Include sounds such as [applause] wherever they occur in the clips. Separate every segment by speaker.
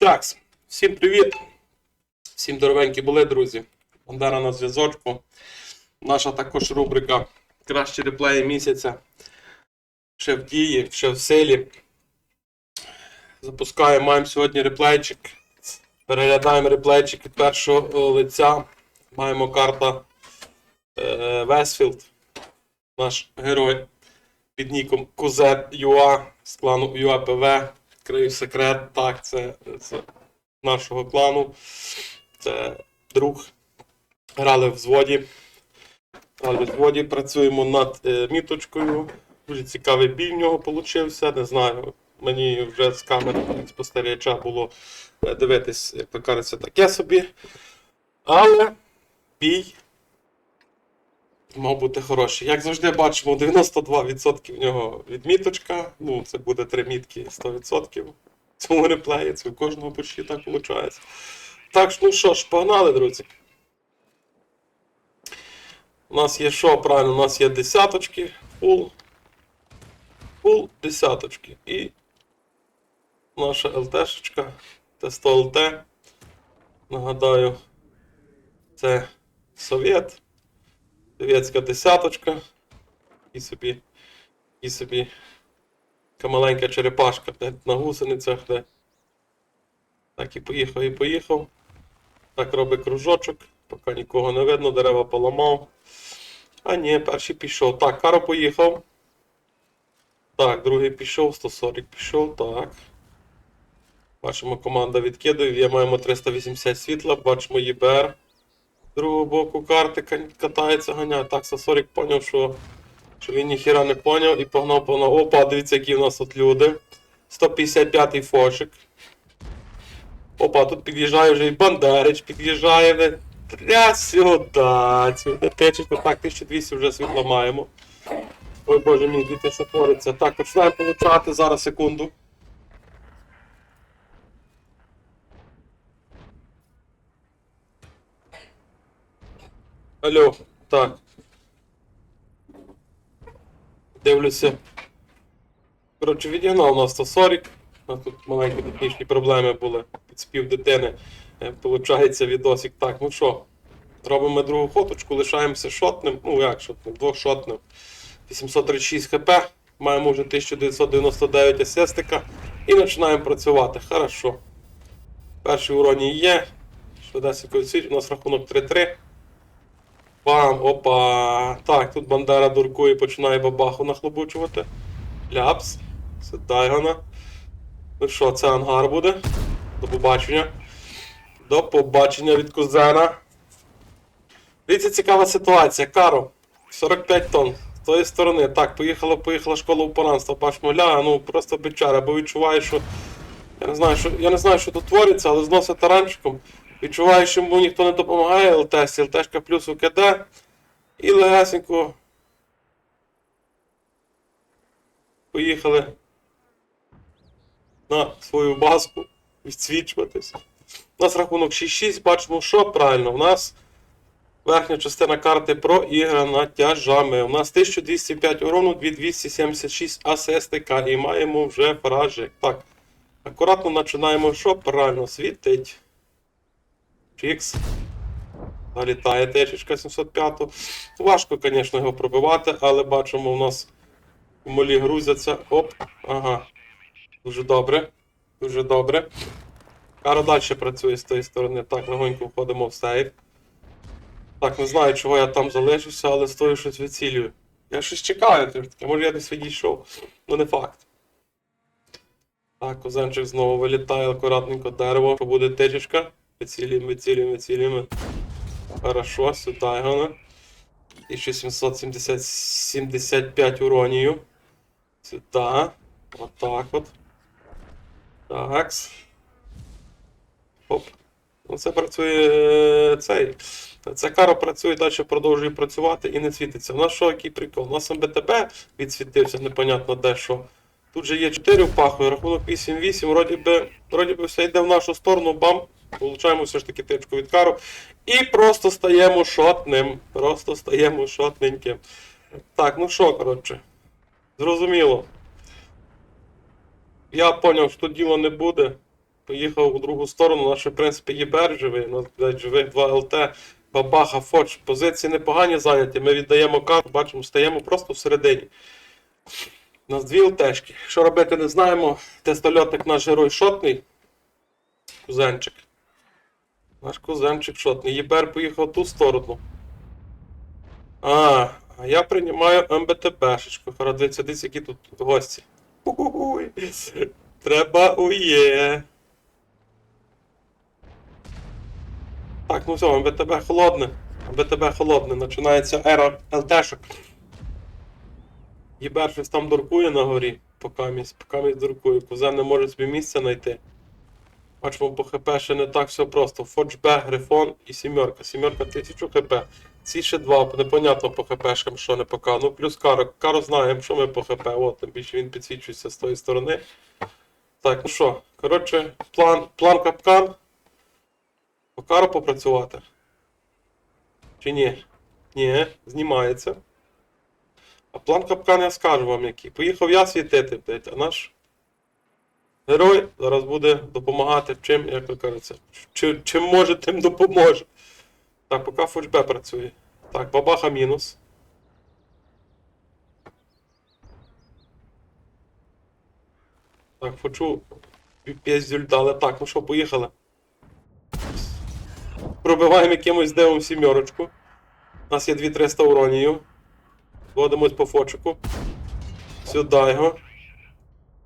Speaker 1: Так, всім привіт. Всім здоровенькі були, друзі. Бандера на зв'язочку. Наша також рубрика Кращі реплеї місяця. Ще в дії, ще в силі. Запускаємо, маємо сьогодні реплейчик. Переглядаємо реплейчик від першого лиця. Маємо карта е, Весфілд. Наш герой під ніком Кузет Юа з клану ЮАПВ. Крив секрет. Так, це з нашого клану. Це друг. Грали в зводі. Грали в зводі, працюємо над е, міточкою. Дуже цікавий бій в нього получився. Не знаю. Мені вже з камери спостерігача було е, дивитись, як то кажеться, таке собі. Але бій мав бути хороший. Як завжди бачимо, 92% в нього відміточка. Ну, це буде три мітки 100%. В цьому реплеї, це у кожного почти так виходить. Так, ну що ж, погнали, друзі. У нас є що, правильно, у нас є десяточки, фул. Фул десяточки. І наша ЛТшечка, Т100 ЛТ. Нагадаю, це совєт. Совєтська десяточка. І собі. І собі. Така маленька черепашка, де на гусеницях, де. Так і поїхав, і поїхав. Так робить кружочок, поки нікого не видно, дерева поламав. А ні, перший пішов. Так, Каро поїхав. Так, другий пішов, 140 пішов, так. Бачимо, команда відкидує, є маємо 380 світла, бачимо ЄБР. З другого боку карти катається, ганяє. Так, Сасорік поняв, що, що він ніхіра не поняв і погнав погнав. Опа, дивіться, які в нас тут люди. 155-й фошик. Опа, тут під'їжджає вже і Бандерич, під'їжджає. Тря сюди, сюди течечку. Так, 1200 вже світло маємо. Ой боже мій, діти, що твориться. Так, починаємо получати зараз секунду. Алло, так. Дивлюся. Коротше, відігнав на 140. У нас тут маленькі технічні проблеми були. Підспів дитини. Е, Получається відосик. Так, ну що, робимо другу фоточку, лишаємося шотним. Ну як шотним, двохшотним. 836 хп. Маємо вже 1999 асистика. І починаємо працювати. Хорошо. Перший уроні є. Швидесенько відсвіт. У нас рахунок 3-3. Бам, опа. Так, тут Бандера дуркує, починає бабаху нахлобучувати. Ляпс. Це Дайгона. Ну що, це ангар буде. До побачення. До побачення від кузена. Дивіться, цікава ситуація. Каро. 45 тонн. З тої сторони. Так, поїхала, поїхала школа упоранства. Бачимо, ля, ну просто бичара, бо відчуваю, що. Я не знаю, що, я не знаю, що тут твориться, але зносить таранчиком. Відчуваю, що йому ніхто не допомагає, ЛТС, ЛТшка плюс УКД. І легесенько. Поїхали на свою базку відсвічуватись. У нас рахунок 6-6, бачимо, що правильно. У нас верхня частина карти проіграна тяжами. У нас 1205 урону, 2276 асистика і маємо вже фаражик. Так, акуратно починаємо, що правильно світить. Фікс. Залітає течечка 705. Важко, звісно, його пробивати, але бачимо, у нас молі грузяться. Оп, ага. Дуже добре. Дуже добре. Каро далі працює з тієї сторони. Так, легонько входимо в сейф. Так, не знаю, чого я там залишився, але стою щось вицілюю. Я щось чекаю, таке, може я десь відійшов. Ну не факт. Так, козенчик знову вилітає акуратненько дерево, буде течечка. Вицілюємо, вицілюємо, вицілюємо. Хорошо, сюди його. 1775 уронію. Сюди. Отак от. Такс. Оп. Ну це працює е, цей. Ця кара працює далі, продовжує працювати і не світиться. У нас що, який прикол? У нас МБТБ відсвітився, непонятно де що. Тут же є 4 впахує, рахунок 8-8, вроді би, вроді би все йде в нашу сторону, бам. Получаємо все ж таки тичку від кару. І просто стаємо шотним. Просто стаємо шотненьким. Так, ну що, коротше. Зрозуміло. Я поняв, що діло не буде. поїхав у другу сторону. Наш, в принципі, ЄБР живий. У нас блядь, живих 2 ЛТ. Бабаха, Фоч. Позиції непогані зайняті. Ми віддаємо карту, бачимо, стаємо просто всередині. У нас дві ЛТшки. Що робити, не знаємо. Тестольотник наш герой шотний. Кузенчик. Наш кузенчик шотний. ЄБР поїхав в ту сторону. А, а я приймаю МБТПшечку. Дивіться, дивіться, які тут гості. Ой, треба ує. Так, ну все, МБТБ холодне. МБТБ холодне. Починається ера ЛТшок. Єбер щось там дуркує на горі, поки місь, дуркує. Кузен не може собі місця знайти. Бачимо, по ХП ще не так все просто. Фордж Б, Грифон і сімерка. Сімерка 1000 ХП. Ці ще два, непонятно по ХПшкам, що не пока. Ну, плюс Каро. Каро знаємо, що ми по ХП. От, тим більше він підсвічується з тої сторони. Так, ну що, коротше, план, план капкан. По Каро попрацювати. Чи ні? Ні, знімається. А план капкан я скажу вам який. Поїхав я світити, блядь, а наш герой зараз буде допомагати чим, як ви кажете, чи, чим може, тим допоможе. Так, поки фучбе працює. Так, бабаха мінус. Так, хочу піздюль дали. Так, ну що, поїхали. Пробиваємо якимось дивом сімерочку. У нас є 2300 уронію. Зводимось по фочику. Сюди його.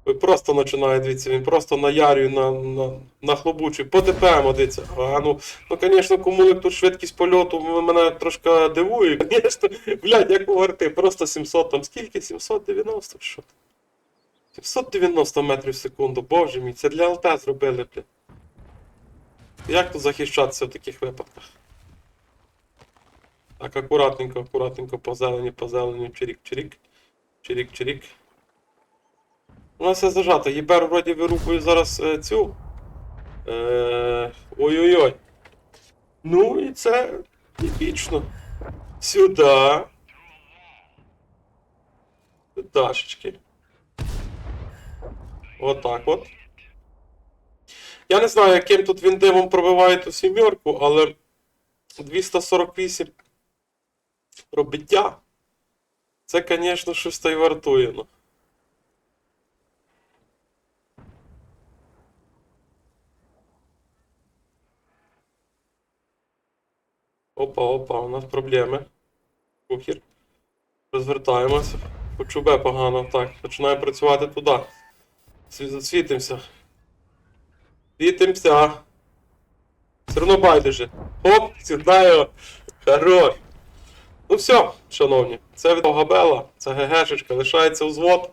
Speaker 1: Просто починає, дивіться, він просто наярює на, на, на хлобучий. По ДПМ, дивіться. А, ну, ну, звісно, кому тут швидкість польоту мене трошки дивує. Звісно, блядь, як говорити, просто 700 там скільки? 790 чи що? 790 метрів в секунду, боже мій, це для ЛТ зробили, блядь. Як тут захищатися в таких випадках? Так, акуратненько, акуратненько, по зелені, по зелені, чирік-чирік. Чирік-чирік. У нас все зажато. Єбер вроді вирубує зараз е, цю. Е, Ой-ой-ой. Ну і це епічно. Сюди. Дашечки. Отак от. Я не знаю, яким тут він дивом пробиває ту сімерку, але 248 робиття. Це, звісно, щось та й вартує. Ну. Опа, опа, у нас проблеми. Кухір. Розвертаємося. Хочу Б погано. Так, починаємо працювати туди. Сві- Засвітимося. Світимося. Все одно байдуже. Оп, його. Хорош. Ну все, шановні, це від Габела, це ГГшечка, лишається взвод,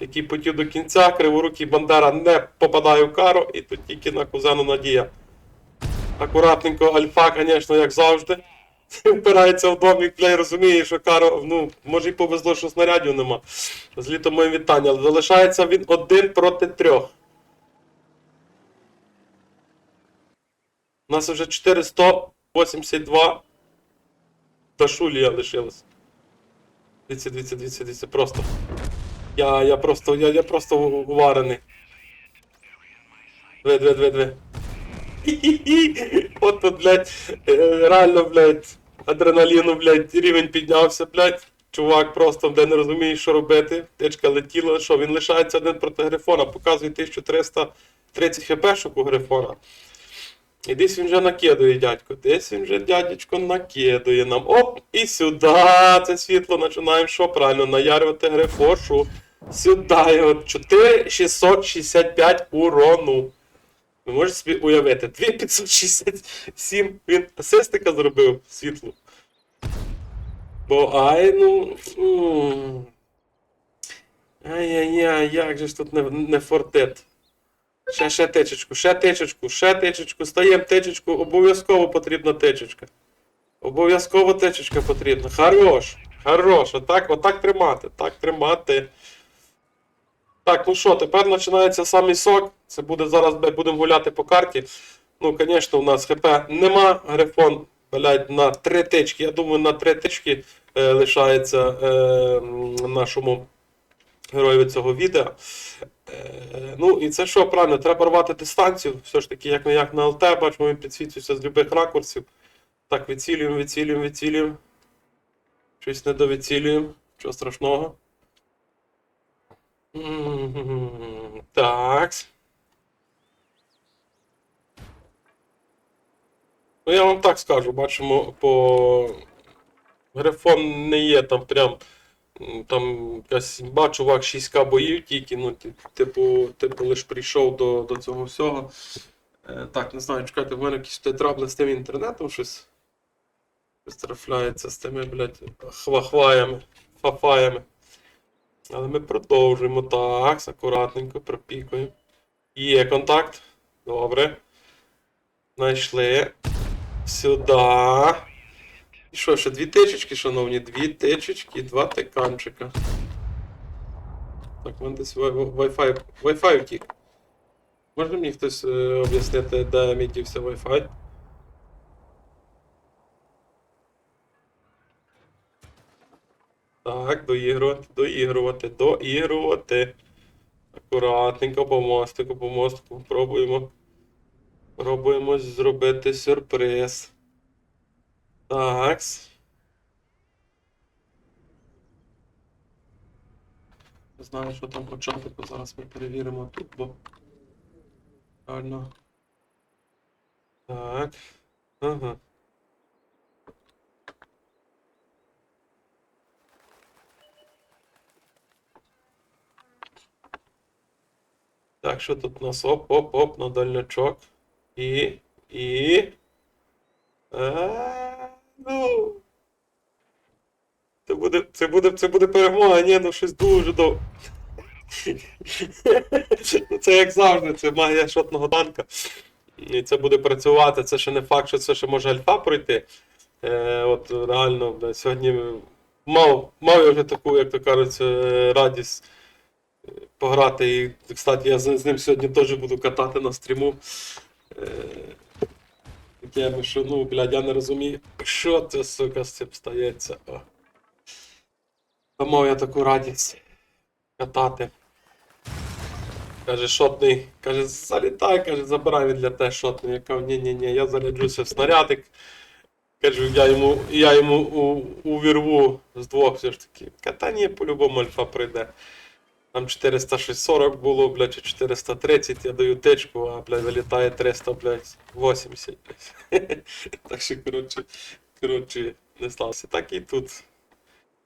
Speaker 1: який потів до кінця, криворукий Бандера не попадає в кару, і тут тільки на кузену Надія. Акуратненько, альфа, звісно, як завжди. Впирається в домик, бля, розуміє, що каро, ну, може й повезло, що снарядів нема. З літом моє вітання, але залишається він один проти трьох. У нас вже 482 Ташулія лишилась. Дивіться, дивіться, дивіться, дивіться, просто. Я, я просто, я, я просто уварений. Две, две, две, две. [laughs] От блядь, е, реально, блядь, адреналіну, блядь, рівень піднявся, блядь. Чувак просто де не розуміє, що робити. Тичка летіла, що він лишається один проти Грифона, показує 1330 хпшок у Грифона. І десь він вже накидує, дядько. Десь він вже дядечко накидує нам. Оп! І сюди це світло починаємо що правильно наярювати грифошу. Сюди його 4665 урону. Ви можете собі уявити, 2567 він асистика зробив світло. Бо ай, ну. Ай-яй-яй, як же ж тут не, не фортит. Ще, ще тичечку, ще тичечку, ще тичечку, стаємо тичечку, обов'язково потрібна тичечка. Обов'язково тичечка потрібна. Хорош, хорош, отак, отак тримати, так тримати. Так, ну що, тепер починається самий сок. Це буде зараз, будемо гуляти по карті. Ну, звісно, у нас ХП нема. Грифон, блядь, на три тички. Я думаю, на три тички е, лишається е, нашому героєві цього відео. Е, ну і це що, правильно, треба рвати дистанцію. Все ж таки, як не як на ЛТ, бачимо, він підсвічується з будь-яких ракурсів. Так, вицілюємо, вицілюємо, вицілюємо. Щось не довицілюємо, чого страшного. Так. Ну, я вам так скажу, бачимо, по Грифон не є там прям. Там якась імба, чувак 6К боїв тільки, ну, типу, типу лиш прийшов до, до цього всього. Е, так, не знаю, чекайте, в мене якісь трабли з тим інтернетом щось. Щось трафляється з тими, блядь, хвахваями, фафаями. Але ми продовжуємо. Так, акуратненько, пропікуємо. Є контакт. Добре. Знайшли. Сюди. І що, ще дві тичечки, шановні? Дві тичечки, два тиканчика. Так, мене десь Wi-Fi, Wi-Fi втік. Може мені хтось е, об'яснити, де мій дівся Wi-Fi? Так, доігрувати, доігрувати, доігрувати. Акуратненько по мостику, по мостику. Пробуємо. Пробуємо зробити сюрприз. Такс. Не знаю, що там по чатику, зараз ми перевіримо тут, бо. Реально. Так. Ага. Так, що тут у нас? Оп, оп, оп, на дальнячок. І. І. Ну. Це буде, це буде, це буде перемога, ні, ну щось дуже довго. [laughs] Ну, Це як завжди, це магія шотного танка. І це буде працювати. Це ще не факт, що це ще може альфа пройти. Е, от реально, бля, сьогодні мав, мав я вже таку, як то кажуть, е, радість е, пограти. І, кстати, я з, з ним сьогодні теж буду катати на стріму. Е, Таке, що, ну, блядь, я не розумію, що це, сука, з цим стається. О. Та я таку радість катати. Каже, шотний. Каже, залітай, каже, забирай для те шотний. Я кажу, ні-ні-ні, я заряджуся в снарядик. Кажу, я йому, я йому увірву з двох все ж таки. Та ні, по-любому альфа прийде. Там 440 було, блядь, чи 430, я даю тичку, а, блядь, вилітає 300, блядь, 80, блядь. [laughs] так що, коротше, коротше, не стався. Так і тут.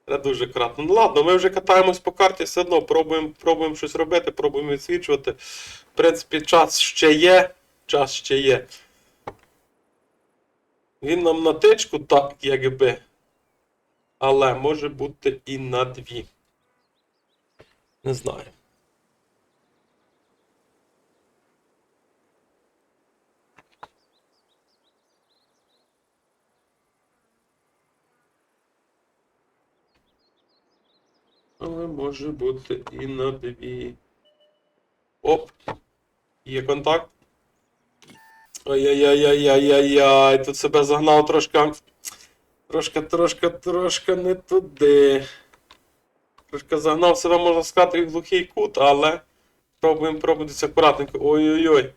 Speaker 1: Це дуже кратно. Ну ладно, ми вже катаємось по карті, все одно пробуємо, пробуємо щось робити, пробуємо відсвічувати. В принципі, час ще є. Час ще є. Він нам на тичку, так, якби. Але може бути і на дві. Не знаю. Але може бути і на дві. Оп. Є контакт. Ай-яй-яй-яй-яй-яй-яй! Тут себе загнав трошки. Трошки, трошки, трошки не туди. Трошки загнав себе, можна сказати, в глухий кут, але пробуємо пробувати акуратненько. Ой-ой-ой.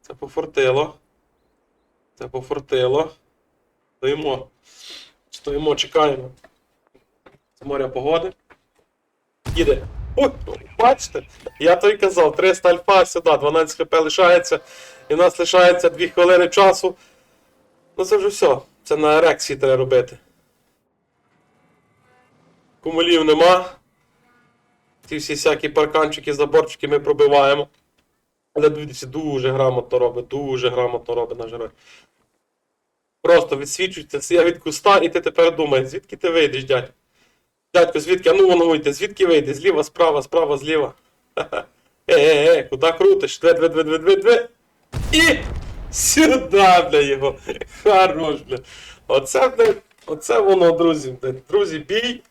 Speaker 1: Це пофортило. Це пофортило. Стоїмо. Стоїмо, чекаємо. З моря погоди. Їде. Ой, бачите? Я то й казав, 300 альфа сюди, 12 хп лишається. І в нас лишається 2 хвилини часу. Ну це вже все. Це на ерекції треба робити. Кумулів нема. Ці всі всякі парканчики, заборчики ми пробиваємо. Але дивіться, дуже грамотно робить, дуже грамотно робить наш герой. Просто відсвічується від куста, і ти тепер думаєш, звідки ти вийдеш, дядь? Дядько, звідки? А ну воно вийде, звідки вийде? Зліва, справа, справа, зліва. Ха-ха. Е, е, е, куди крутиш? Две, две, две, две, две, две. І сюди, бля, його. [laughs] Хорош, бля. Оце, бля, оце воно, друзі. Бля. Друзі, бій.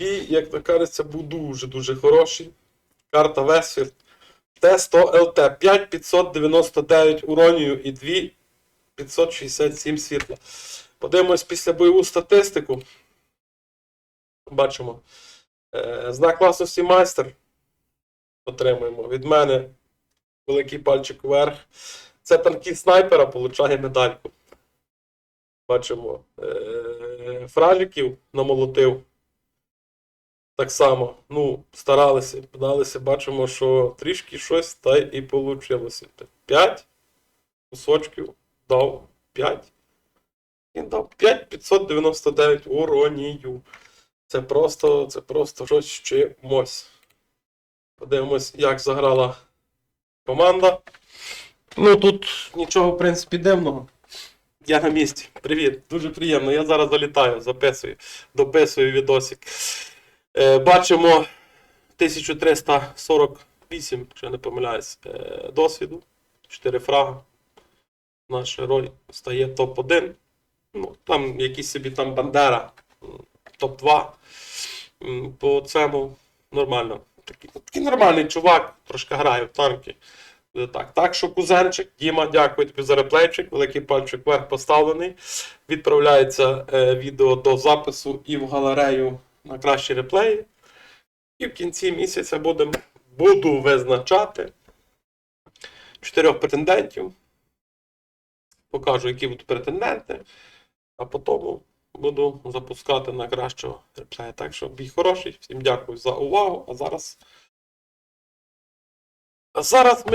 Speaker 1: Бій, як то кажеться, був дуже-дуже хороший. Карта Весфірд. Т100 ЛТ. 5599 уронію і 2567 світла. Подивимось після бойову статистику. Бачимо. Е, знак класності майстер. отримуємо. Від мене великий пальчик вверх. Це танкіст снайпера получає медальку. Бачимо, е- фражиків намолотив. Так само, ну, старалися, пыталися, бачимо, що трішки щось та і вийшло. 5 кусочків дав 5. Він дав 5599 уронію. Це просто, це просто щось чимось. Подивимось, як заграла команда. Ну тут нічого, в принципі, дивного. Я на місці. Привіт, дуже приємно. Я зараз залітаю, записую, дописую відосик. Е, бачимо 1348, якщо я не помиляюсь, е, досвіду. 4 фрага. Наш герой стає топ-1. Ну, там якийсь собі там Бандера, топ-2. По цьому нормально. Такий, такий нормальний чувак, трошки грає в танки. Так, так що кузенчик, Діма, дякую тобі за реплейчик. Великий пальчик вверх поставлений. Відправляється е, відео до запису і в галерею на кращі реплеї. І в кінці місяця будем, буду визначати чотирьох претендентів. Покажу, які будуть претенденти, а потім буду запускати на кращого реплея. Так що бій хороший. Всім дякую за увагу. А зараз. А зараз ми.